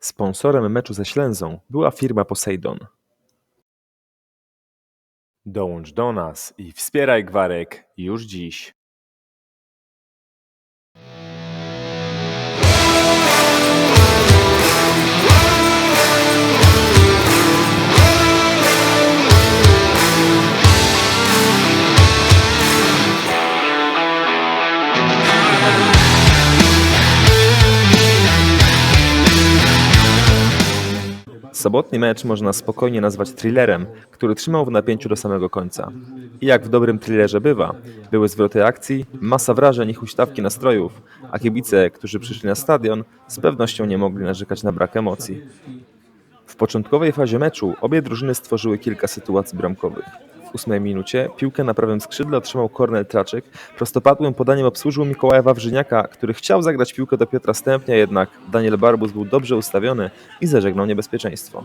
Sponsorem meczu ze Ślęzą była firma Poseidon. Dołącz do nas i wspieraj Gwarek już dziś. Sobotni mecz można spokojnie nazwać thrillerem, który trzymał w napięciu do samego końca. I jak w dobrym thrillerze bywa, były zwroty akcji, masa wrażeń i huśtawki nastrojów, a kibice, którzy przyszli na stadion, z pewnością nie mogli narzekać na brak emocji. W początkowej fazie meczu obie drużyny stworzyły kilka sytuacji bramkowych. W ósmej minucie piłkę na prawym skrzydle otrzymał Kornel Traczyk, prostopadłym podaniem obsłużył Mikołaja Wawrzyniaka, który chciał zagrać piłkę do Piotra Stępnia, jednak Daniel Barbus był dobrze ustawiony i zażegnał niebezpieczeństwo.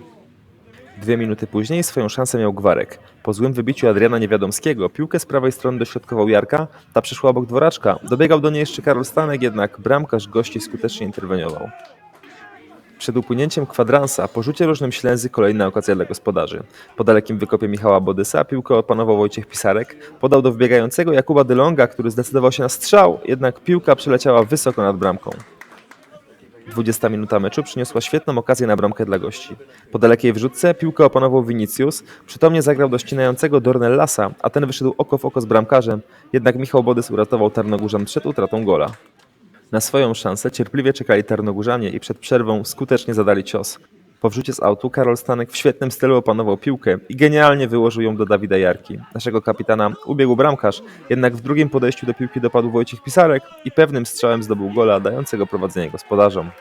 Dwie minuty później swoją szansę miał Gwarek. Po złym wybiciu Adriana Niewiadomskiego piłkę z prawej strony dośrodkował Jarka, ta przyszła obok dworaczka, dobiegał do niej jeszcze Karol Stanek, jednak bramkarz gości skutecznie interweniował. Przed upłynięciem kwadransa po rzucie różnym ślęzy kolejna okazja dla gospodarzy. Po dalekim wykopie Michała Bodysa piłkę opanował Wojciech Pisarek, podał do wbiegającego Jakuba Dylonga, który zdecydował się na strzał, jednak piłka przeleciała wysoko nad bramką. 20 minuta meczu przyniosła świetną okazję na bramkę dla gości. Po dalekiej wrzutce piłkę opanował Vinicius, przytomnie zagrał do ścinającego Dornellasa, a ten wyszedł oko w oko z bramkarzem, jednak Michał Bodys uratował Tarnogórzan przed utratą gola. Na swoją szansę cierpliwie czekali Tarnogórzanie i przed przerwą skutecznie zadali cios. Po wrzucie z autu Karol Stanek w świetnym stylu opanował piłkę i genialnie wyłożył ją do Dawida Jarki. Naszego kapitana ubiegł bramkarz, jednak w drugim podejściu do piłki dopadł Wojciech Pisarek i pewnym strzałem zdobył gola dającego prowadzenie gospodarzom.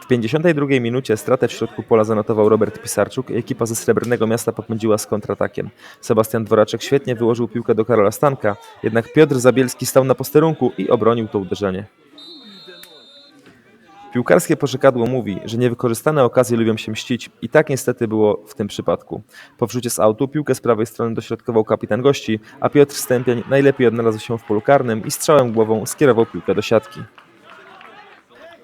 W 52 minucie stratę w środku pola zanotował Robert Pisarczuk i ekipa ze Srebrnego Miasta popędziła z kontratakiem. Sebastian Dworaczek świetnie wyłożył piłkę do Karola Stanka, jednak Piotr Zabielski stał na posterunku i obronił to uderzenie. Piłkarskie porzekadło mówi, że niewykorzystane okazje lubią się mścić i tak niestety było w tym przypadku. Po wrzucie z autu piłkę z prawej strony dośrodkował kapitan gości, a Piotr Stępień najlepiej odnalazł się w polu karnym i strzałem głową skierował piłkę do siatki.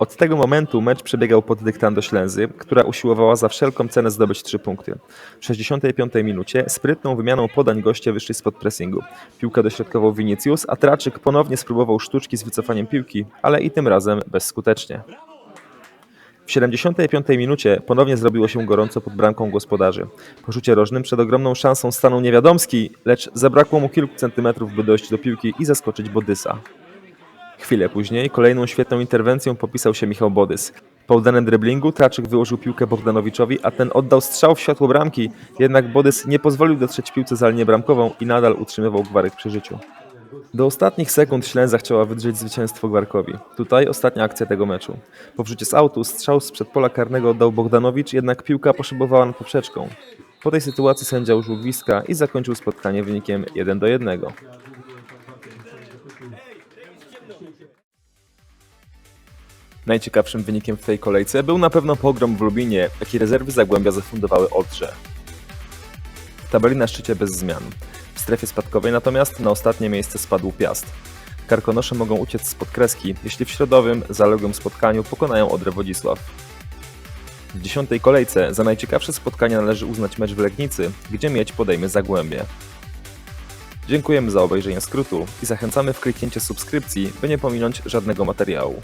Od tego momentu mecz przebiegał pod dyktando Ślęzy, która usiłowała za wszelką cenę zdobyć trzy punkty. W 65 minucie sprytną wymianą podań goście wyszli spod pressingu. Piłkę dośrodkował Vinicius, a Traczyk ponownie spróbował sztuczki z wycofaniem piłki, ale i tym razem bezskutecznie. W 75 minucie ponownie zrobiło się gorąco pod bramką gospodarzy. Po rzucie rożnym przed ogromną szansą stanął Niewiadomski, lecz zabrakło mu kilku centymetrów, by dojść do piłki i zaskoczyć Bodysa. Chwilę później kolejną świetną interwencją popisał się Michał Bodys. Po udanym driblingu Traczyk wyłożył piłkę Bogdanowiczowi, a ten oddał strzał w światło bramki, jednak Bodys nie pozwolił dotrzeć piłce za linię bramkową i nadal utrzymywał Gwarek przy życiu. Do ostatnich sekund Ślęza chciała wydrzeć zwycięstwo Gwarkowi. Tutaj ostatnia akcja tego meczu. Po wrzucie z autu strzał z przedpola karnego oddał Bogdanowicz, jednak piłka poszybowała nad poprzeczką. Po tej sytuacji sędzia użył gwizdka i zakończył spotkanie wynikiem 1 do 1. Najciekawszym wynikiem w tej kolejce był na pewno pogrom w Lubinie, jaki rezerwy Zagłębia zafundowały Odrze. Tabeli na szczycie bez zmian. W strefie spadkowej natomiast na ostatnie miejsce spadł Piast. Karkonosze mogą uciec spod kreski, jeśli w środowym, zaległym spotkaniu pokonają Odrę Wodzisław. W dziesiątej kolejce za najciekawsze spotkanie należy uznać mecz w Legnicy, gdzie mieć podejmie Zagłębie. Dziękujemy za obejrzenie skrótu i zachęcamy w kliknięcie subskrypcji, by nie pominąć żadnego materiału.